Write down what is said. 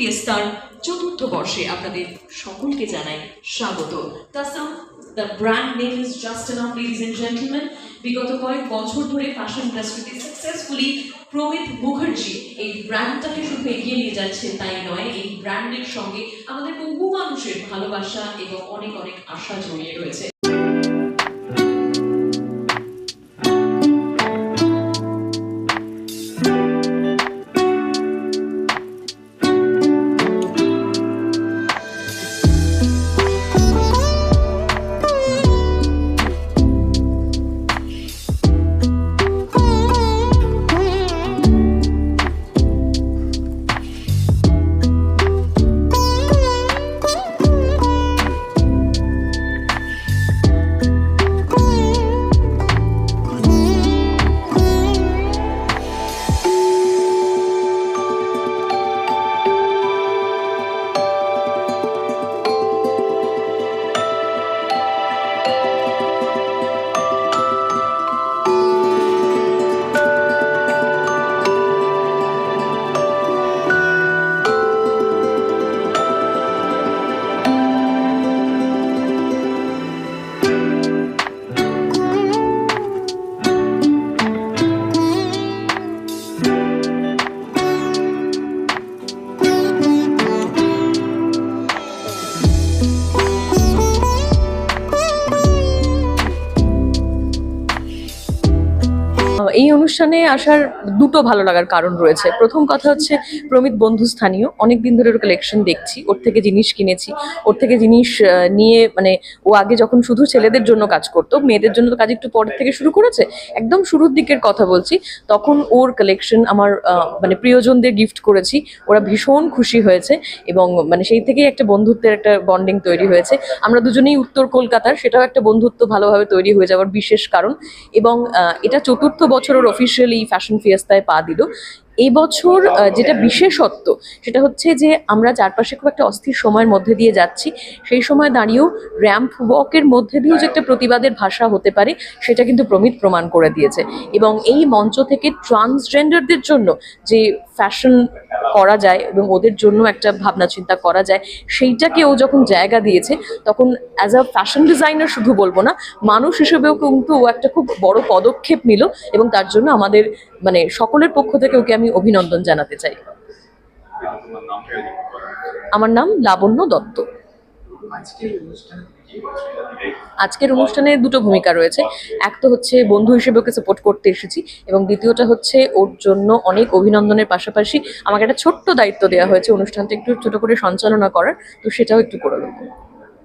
ফিয়েস্তার চতুর্থ বর্ষে আপনাদের সকলকে জানাই স্বাগত। তাসাম the brand name is just enough ladies and gentleman বিগত কয়েক বছর ধরে ফ্যাশন ইন্ডাস্ট্রিতে সাকসেসফুলি প্রমিত মুখার্জি এই ব্র্যান্ডটাকে শুধু এগিয়ে নিয়ে যাচ্ছে তাই নয়, এই ব্র্যান্ডের সঙ্গে আমাদের বহু মানুষের ভালোবাসা এবং অনেক অনেক আশা জড়িয়ে রয়েছে। এই অনুষ্ঠানে আসার দুটো ভালো লাগার কারণ রয়েছে। প্রথম কথা হচ্ছে, প্রমিত বন্ধু স্থানীয়। অনেক দিন ধরে ওর কালেকশন দেখছি। ওর থেকে জিনিস কিনেছি। ওর থেকে জিনিস নিয়ে মানে ও আগে যখন শুধু ছেলেদের জন্য কাজ করতো, মেয়েদের জন্য তো কাজ একটু পরের থেকে শুরু করেছে, একদম শুরুর দিকের কথা বলছি, তখন ওর কালেকশন আমার মানে প্রিয়জনদের গিফট করেছি। ওরা ভীষণ খুশি হয়েছে এবং মানে সেই থেকেই একটা বন্ধুত্বের একটা বন্ডিং তৈরি হয়েছে। আমরা দুজনেই উত্তর কলকাতার, সেটাও একটা বন্ধুত্ব ভালোভাবে তৈরি হয়ে যাওয়ার বিশেষ কারণ এবং এটা চতুর্থ বছর ওর অফিসিয়ালি ফ্যাশন ফিয়েস্তায় পা দিল। এবছর যেটা বিশেষত্ব সেটা হচ্ছে যে আমরা চারপাশে খুব একটা অস্থির সময়ের মধ্যে দিয়ে যাচ্ছি। সেই সময় দাঁড়িয়েও র্যাম্প ওয়াকের মধ্যে দিয়েও যে একটা প্রতিবাদের ভাষা হতে পারে সেটা কিন্তু প্রমিত প্রমাণ করে দিয়েছে। এবং এই মঞ্চ থেকে ট্রান্সজেন্ডারদের জন্য যে ফ্যাশন করা যায় এবং ওদের জন্য একটা ভাবনা চিন্তা করা যায়। সেইটাকে ও যখন জায়গা দিয়েছে তখন অ্যাজ আ ফ্যাশন ডিজাইনার শুধু বলব না মানুষ হিসেবেও কিন্তু ও একটা খুব বড় পদক্ষেপ নিল এবং তার জন্য আমাদের মানে সকলের পক্ষ থেকে ওকে আমি অভিনন্দন জানাতে চাই। আমার নাম লাবণ্য দত্ত। আজকের অনুষ্ঠানে দুটো ভূমিকা রয়েছে। এক তো হচ্ছে বন্ধু হিসেবে ওকে সাপোর্ট করতে এসেছি এবং দ্বিতীয়টা হচ্ছে ওর জন্য অনেক অভিনন্দনের পাশাপাশি আমাকে একটা ছোট্ট দায়িত্ব দেওয়া হয়েছে অনুষ্ঠানটা একটু ছোট করে সঞ্চালনা করার, তো সেটাও একটু করে দেবো